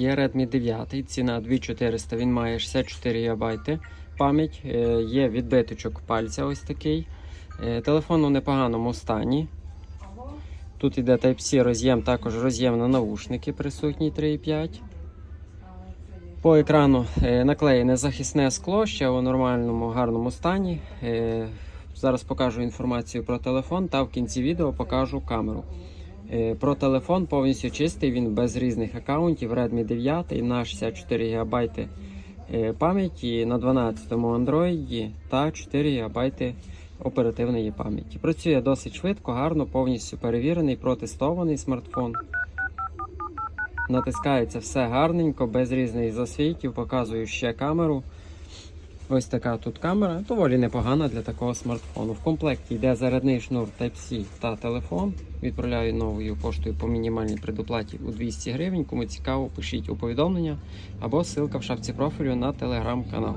Є Redmi 9, ціна 2400, він має 64 ГБ пам'ять, е, є відбиточок пальця ось такий. Е, Телефон у непоганому стані. Тут йде Type-C роз'єм, також роз'єм на навушники присутній 3,5. По екрану е, наклеєне захисне скло, ще у нормальному гарному стані. Зараз покажу інформацію про телефон та в кінці відео покажу камеру. Е, Про телефон повністю чистий, він без різних аккаунтів. Redmi 9 на 64 ГБ е, пам'яті на 12-му Android та 4 ГБ оперативної пам'яті. Працює досить швидко, гарно, повністю перевірений, протестований смартфон. Натискається все гарненько, без різних засвітів. Показую ще камеру. Ось така тут камера, доволі непогана для такого смартфону. В комплекті йде зарядний шнур Type-C та телефон. Відправляю новою поштою по мінімальній предоплаті у 200 гривень. Кому цікаво, пишіть у повідомлення або ссылка в шапці профілю на телеграм-канал.